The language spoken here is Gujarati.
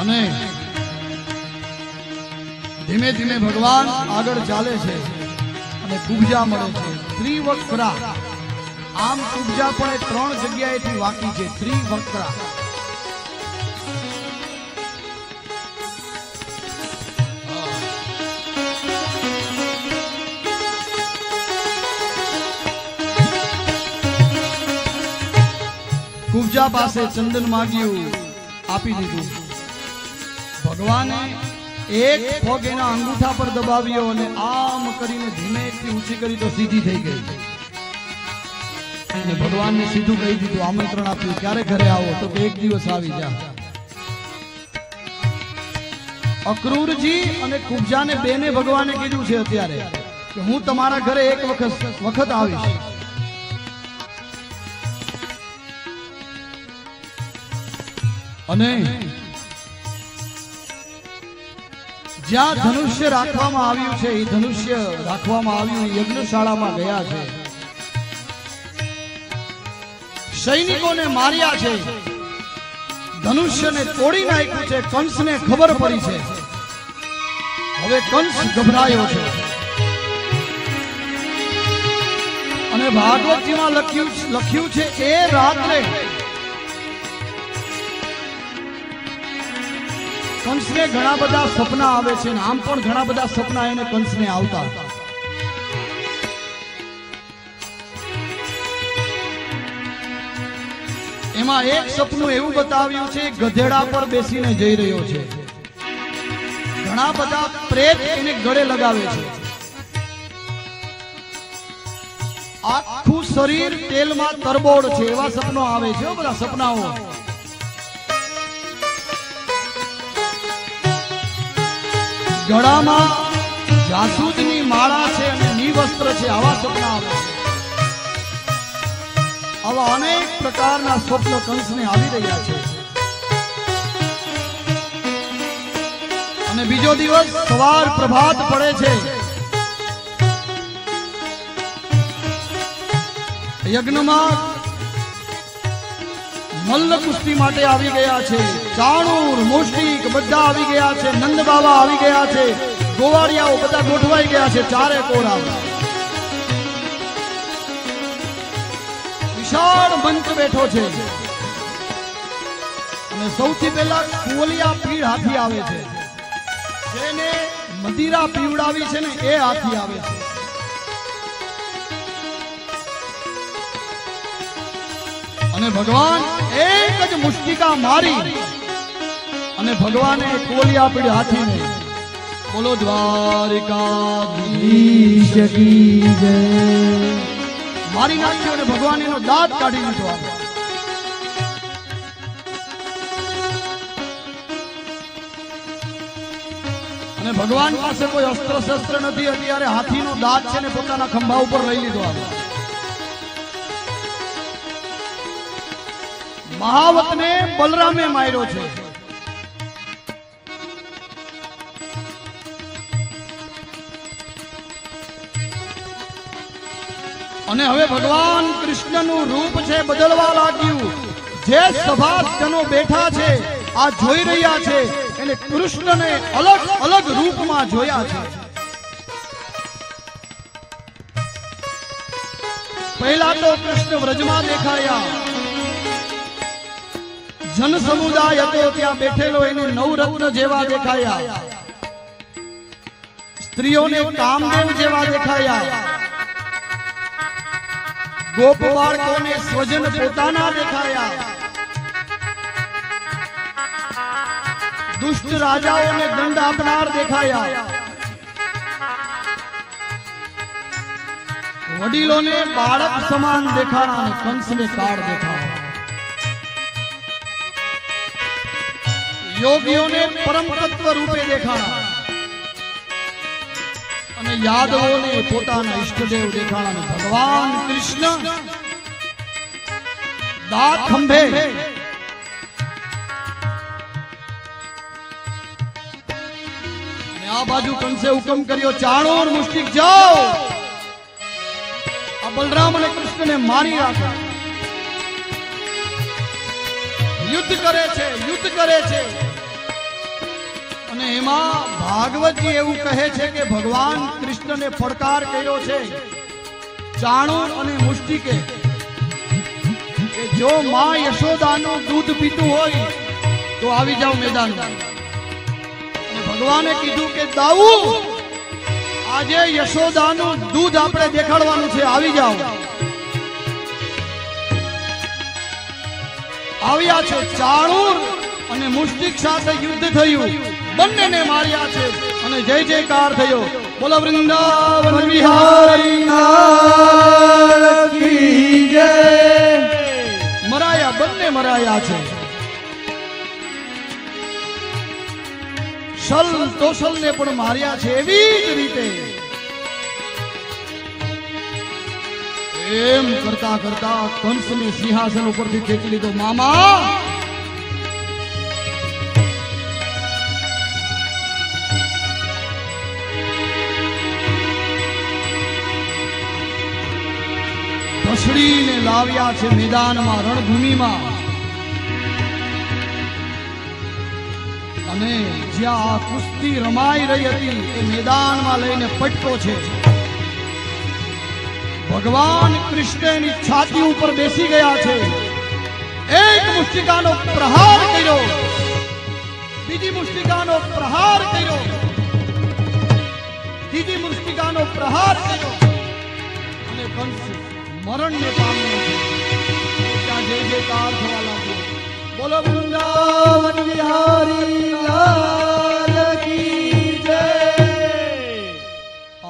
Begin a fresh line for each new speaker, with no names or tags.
અને ધીમે ધીમે ભગવાન આગળ ચાલે છે અને કુબજા મળે છે. ત્રિવક્રા. આમ કુબજા પણ ત્રણ જગ્યાએથી વાકી છે. ત્રિવક્રા. કુબજા પાસે ચંદન માગ્યું, આપી દીધું. ભગવાને એક પગ એના અંગૂઠા પર દબાવ્યો અને આમ કરીને ધીમેથી ઊંચી કરી તો સીધી થઈ ગઈ. અને ભગવાનને સીધું કહી દીધું, આમંત્રણ આપ્યું, ક્યારે ઘરે આવો? તો એક દિવસ આવી જા. અક્રૂરજી અને કુબજાને બેને ભગવાને કીધું છે અત્યારે કે હું તમારા ઘરે એક વખત વખત આવીશ. અને જ્યાં ધનુષ્ય રાખવામાં આવ્યું છે, એ ધનુષ્ય રાખવામાં આવ્યું યજ્ઞશાળામાં ગયા છે. સૈનિકોને માર્યા છે. ધનુષ્યને તોડી નાખ્યું છે, કંસને ખબર પડી છે. હવે કંસ ગભરાયો છે. અને ભાગવતજીમાં લખ્યું લખ્યું છે, એ રાત્રે કંસને ઘણા બધા સપના આવે છે આમ પણ ઘણા બધા સપના એને કંસને આવતા. એમાં એક સપનું એવું બતાવ્યું છે, ગધેડા પર બેસીને જઈ રહ્યો છે. ઘણા બધા પ્રેત એને ગળે લગાવે છે. આખું શરીર તેલમાં તરબોળ છે, એવા સપનો આવે છે બધા સપનાઓ. ગળામાં જાસૂદની માળા છે અને નિવસ્ત્ર છે, આવા સ્વપ્ન આવે આવા અનેક પ્રકારના સ્વપ્ન કંસને આવી રહ્યા છે. અને બીજો દિવસ સવાર પ્રભાત પડે છે. યજ્ઞમાં મલ્લ કુસ્તી માટે આવી ગયા છે. ચાણુર, મોષ્ટિક બધા આવી ગયા છે. નંદ બાબા આવી ગયા છે. ગોવાળિયાઓ બધા ગોઠવાઈ ગયા છે ચારે કોરા વિશાળ મંચ બેઠો છે. અને સૌથી પહેલા કોલિયા પીડ હાથી આવે છે. જેને મદિરા પીવડાવી છે ને એ હાથી આવે છે. અને ભગવાન એક જ મુષ્ટિકા મારી અને ભગવાને કોલિયા પીડ હાથીને બોલો દ્વારિકા મારી નાખ્યો અને ભગવાન એનો દાંત કાઢી નાખ્યો અને ભગવાન પાસે કોઈ અસ્ત્ર શસ્ત્ર નથી, અત્યારે હાથીનો દાંત છે ને પોતાના ખંભા ઉપર લઈ લીધો આવે મહાવતને બલરામે માર્યો છે. અને હવે ભગવાન કૃષ્ણનું રૂપ છે બદલવા લાગ્યું. જે સભાસનો બેઠા છે, આ જોઈ રહ્યા છે, એને કૃષ્ણને અલગ અલગ રૂપમાં જોયા છે. પહેલા તો કૃષ્ણ વ્રજમાં દેખાયા. જન સમુદાય હતો ત્યાં બેઠેલો એને નવરત્ન જેવા દેખાયા. સ્ત્રીઓને કામદેવ જેવા દેખાયા. ગોપ બાળકોને સ્વજન પોતાના દેખાયા. દુષ્ટ રાજાઓને દંડ આપનાર દેખાયા. વડીલોને બાળક સમાન દેખાણા અને કંસને કાળ દેખાણા. યોગીઓને પરમ તત્વ રૂપે દેખાણા. અને યાદવોને પોતાના ઈષ્ટદેવ દેખાણા ભગવાન કૃષ્ણ દાંત ખંભે આ બાજુ કંસે હુકમ કર્યો ચાણોર મુષ્ટિક જાઓ. આ બલરામ અને કૃષ્ણને મારી રાખો. યુદ્ધ કરે છે, યુદ્ધ કરે છે. અને એમાં ભાગવતજી એવું કહે છે કે ભગવાન કૃષ્ણને પડકાર કર્યો છે ચાણુર અને મુષ્ટિકે કે જો માં યશોદાનું દૂધ પીતું હોય, તો આવી જાઓ મેદાન ભગવાને કીધું કે, દાઉ, આજે યશોદાનું દૂધ આપણે દેખાડવાનું છે, આવી જાઓ. આવ્યા છે ચાણુર અને મુષ્ટિક સાથે યુદ્ધ થયું. બંનેને માર્યા છે. અને જય જયકાર થયો. બોલો વૃંદાવન વિહારી મરાયા બંને મરાયા છે. સલ તોસલ ને પણ માર્યા છે એવી જ રીતે. એમ કરતા કરતા કંસને સિંહાસન ઉપરથી ખેંચી લીધો. મામા લાવ્યા છે મેદાનમાં, રણભૂમિમાં. અને જ્યાં કુસ્તી રમાઈ રહી હતી, એ મેદાનમાં લઈને પટકો છે. ભગવાન કૃષ્ણની છાતી ઉપર બેસી ગયા છે. એક મુષ્ટિકાનો પ્રહાર કર્યો. બીજી મુષ્ટિકાનો પ્રહાર કર્યો. ત્રીજી મુષ્ટિકાનો પ્રહાર કર્યો. અને કંસ મરણને પામ્યો ત્યાં જય જયકાર થવા લાગ્યો બોલો વૃંદાવન બિહારી લાલ